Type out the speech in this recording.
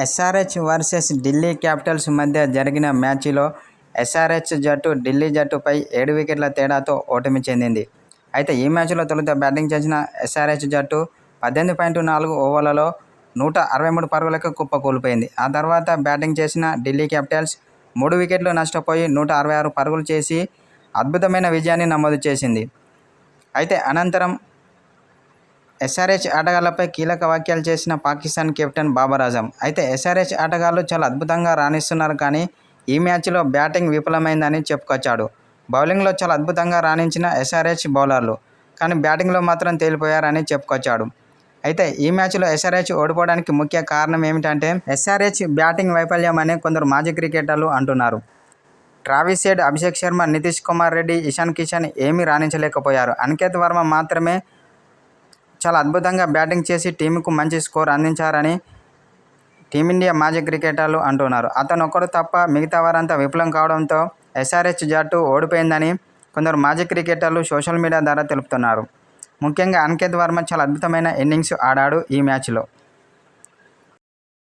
SRH versus Delhi Capitals మధ్య జరిగిన మ్యాచ్లో ఎస్ఆర్హెచ్ జట్టు ఢిల్లీ జట్టుపై ఏడు వికెట్ల తేడాతో ఓటమి చెందింది. అయితే ఈ మ్యాచ్లో తొలుత బ్యాటింగ్ చేసిన ఎస్ఆర్హెచ్ జట్టు పద్దెనిమిది పాయింట్ నాలుగు ఓవర్లలో నూట అరవై మూడు పరుగులకు కుప్ప కోల్పోయింది. ఆ తర్వాత బ్యాటింగ్ చేసిన ఢిల్లీ క్యాపిటల్స్ మూడు వికెట్లు నష్టపోయి నూట అరవై ఆరు పరుగులు చేసి అద్భుతమైన విజయాన్ని నమోదు చేసింది. అయితే అనంతరం ఎస్ఆర్హెచ్ ఆటగాళ్ళపై కీలక వ్యాఖ్యలు చేసిన పాకిస్తాన్ కెప్టెన్ బాబర్ ఆజం అయితే ఎస్ఆర్హెచ్ ఆటగాళ్ళు చాలా అద్భుతంగా రాణిస్తున్నారు కానీ ఈ మ్యాచ్లో బ్యాటింగ్ విఫలమైందని చెప్పుకొచ్చాడు. బౌలింగ్లో చాలా అద్భుతంగా రాణించిన ఎస్ఆర్హెచ్ బౌలర్లు కానీ బ్యాటింగ్లో మాత్రం తేలిపోయారని చెప్పుకొచ్చాడు. అయితే ఈ మ్యాచ్లో ఎస్ఆర్హెచ్ ఓడిపోవడానికి ముఖ్య కారణం ఏమిటంటే ఎస్ఆర్హెచ్ బ్యాటింగ్ వైఫల్యం అని కొందరు మాజీ క్రికెటర్లు అంటున్నారు. ట్రావిస్ హెడ్ అభిషేక్ శర్మ నితీష్ కుమార్ రెడ్డి ఇషాన్ కిషన్ ఏమీ రాణించలేకపోయారు. అనికేత్ వర్మ మాత్రమే చాలా అద్భుతంగా బ్యాటింగ్ చేసి టీంకు మంచి స్కోర్ అందించారని టీమిండియా మాజీ క్రికెటర్లు అంటున్నారు. అతను ఒక్కడు తప్ప మిగతా వారంతా విఫలం కావడంతో ఎస్ఆర్హెచ్ జట్టు ఓడిపోయిందని కొందరు మాజీ క్రికెటర్లు సోషల్ మీడియా ద్వారా తెలుపుతున్నారు. ముఖ్యంగా అనికేత్ వర్మ చాలా అద్భుతమైన ఇన్నింగ్స్ ఆడాడు ఈ మ్యాచ్లో.